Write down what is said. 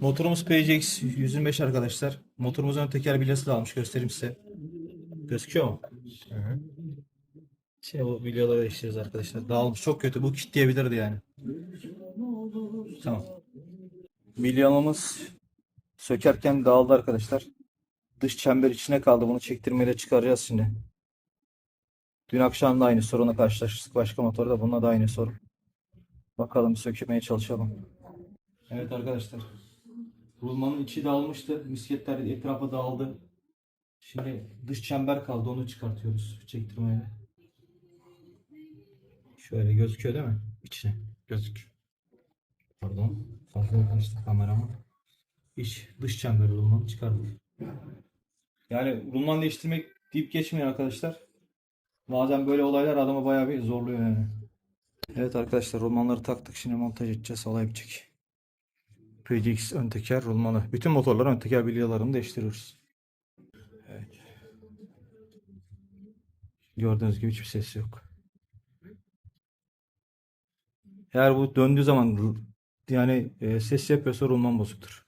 Motorumuz PCX 125 arkadaşlar. Motorumuzun ön teker bilyası da almış. Göstereyim size. Gözüküyor mu? Şey o bilyaları değiştireceğiz arkadaşlar. Dağılmış çok kötü. Bu kitleyebilirdi yani. Tamam. Bilyamamız sökerken dağıldı arkadaşlar. Dış çember içine kaldı. Bunu çektirmeyle çıkaracağız şimdi. Dün akşam da aynı sorunla karşılaştık. Başka motorda bununla da aynı sorun. Bakalım sökmeye çalışalım. Evet arkadaşlar. Rulmanın içi dağılmıştı. Misketler etrafa dağıldı. Şimdi dış çember kaldı. Onu çıkartıyoruz çektirmeyle. Şöyle gözüküyor değil mi? İçine. Gözük. Pardon. Fazla yaklaştı kamerama. İç dış çemberi rulmanı çıkardık. Yani rulman değiştirmek deyip geçmeyin arkadaşlar. Bazen böyle olaylar adamı bayağı bir zorluyor yani. Evet arkadaşlar rulmanları taktık. Şimdi montaj edeceğiz. Olay bitecek. PDX ön teker rulmanı. Bütün motorların ön teker bilyalarını değiştiriyoruz. Evet. Gördüğünüz gibi hiçbir ses yok. Eğer bu döndüğü zaman yani e, ses yapıyorsa rulman bozuktur.